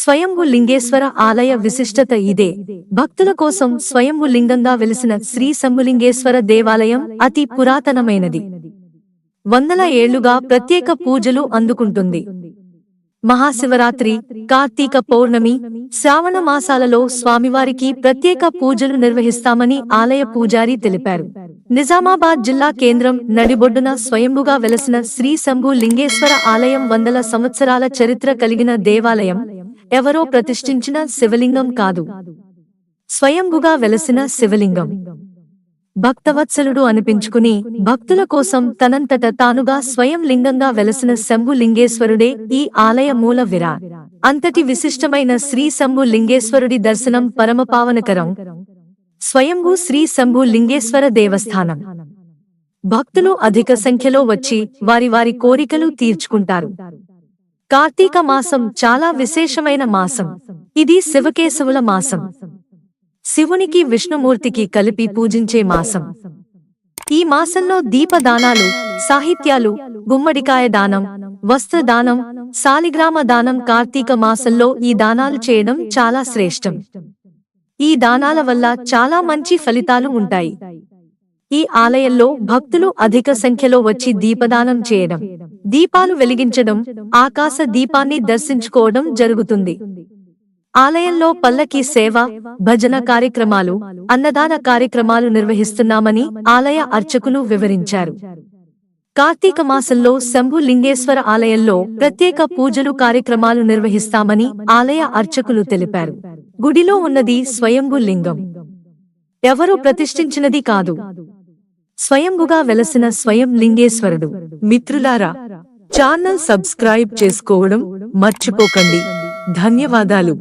స్వయంభు లింగేశ్వర ఆలయ విశిష్టత ఇదే. భక్తుల కోసం స్వయంభు లింగంగా వెలిసిన శ్రీ శంభులింగేశ్వర దేవాలయం అతి పురాతనమైనది. వందల ఏళ్ళుగా ప్రత్యేక పూజలు అందుకుంటుంది. మహాశివరాత్రి కార్తీక పౌర్ణమి శ్రావణ మాసాలలో స్వామివారికి ప్రత్యేక పూజలు నిర్వహిస్తామని ఆలయ పూజారి తెలిపారు. నిజామాబాద్ జిల్లా కేంద్రం నడిబొడ్డున స్వయంభుగా వెలసిన శ్రీ శంభు లింగేశ్వర ఆలయం వందల సంవత్సరాల చరిత్ర కలిగిన దేవాలయం. ఎవరో ప్రతిష్ఠించిన శివలింగం కాదు. స్వయంభుగా వెలసిన శివలింగం. భక్తవత్సలుడు అనిపించుకుని భక్తుల కోసం తనంతట తానుగా స్వయం లింగంగా వెలసిన శంభు లింగేశ్వరుడే ఈ ఆలయ మూల విరా. అంతటి విశిష్టమైన శ్రీ శంభు లింగేశ్వరుడి దర్శనం పరమపావనకరం. స్వయంభూ శ్రీ శంభు లింగేశ్వర దేవస్థానం. భక్తులు అధిక సంఖ్యలో వచ్చి వారి వారి కోరికలు తీర్చుకుంటారు. కార్తీక మాసం చాలా విశేషమైన మాసం. ఇది శివకేశవుల మాసం. శివునికి విష్ణుమూర్తికి కలిపి పూజించే మాసం. ఈ మాసంలో దీపదానాలు సాహిత్యాలు గుమ్మడికాయ దానం వస్త్రదానం సాలిగ్రామ దానం కార్తీక మాసంలో ఈ దానాలు చేయడం చాలా శ్రేష్టం. ఈ దానాల వల్ల చాలా మంచి ఫలితాలు ఉంటాయి. ఈ ఆలయంలో భక్తులు అధిక సంఖ్యలో వచ్చి దీపదానం చేయడం. దీపాలు వెలిగించడం ఆకాశ దీపాన్ని దర్శించుకోవడం జరుగుతుంది. ఆలయంలో పల్లకి సేవ భజన కార్యక్రమాలు అన్నదాన కార్యక్రమాలు నిర్వహిస్తున్నామని ఆలయ అర్చకులు వివరించారు. కార్తీక మాసంలో శంభు లింగేశ్వర ఆలయంలో ప్రత్యేక పూజలు కార్యక్రమాలు నిర్వహిస్తామని ఆలయ అర్చకులు తెలిపారు. గుడిలో ఉన్నది స్వయంభు లింగం. ఎవరు ప్రతిష్ఠించినది కాదు. స్వయంగుగా వెలసిన స్వయం లింగేశ్వరుడు. మిత్రులారా ఛానల్ సబ్స్క్రైబ్ చేసుకోవడం మర్చిపోకండి. ధన్యవాదాలు.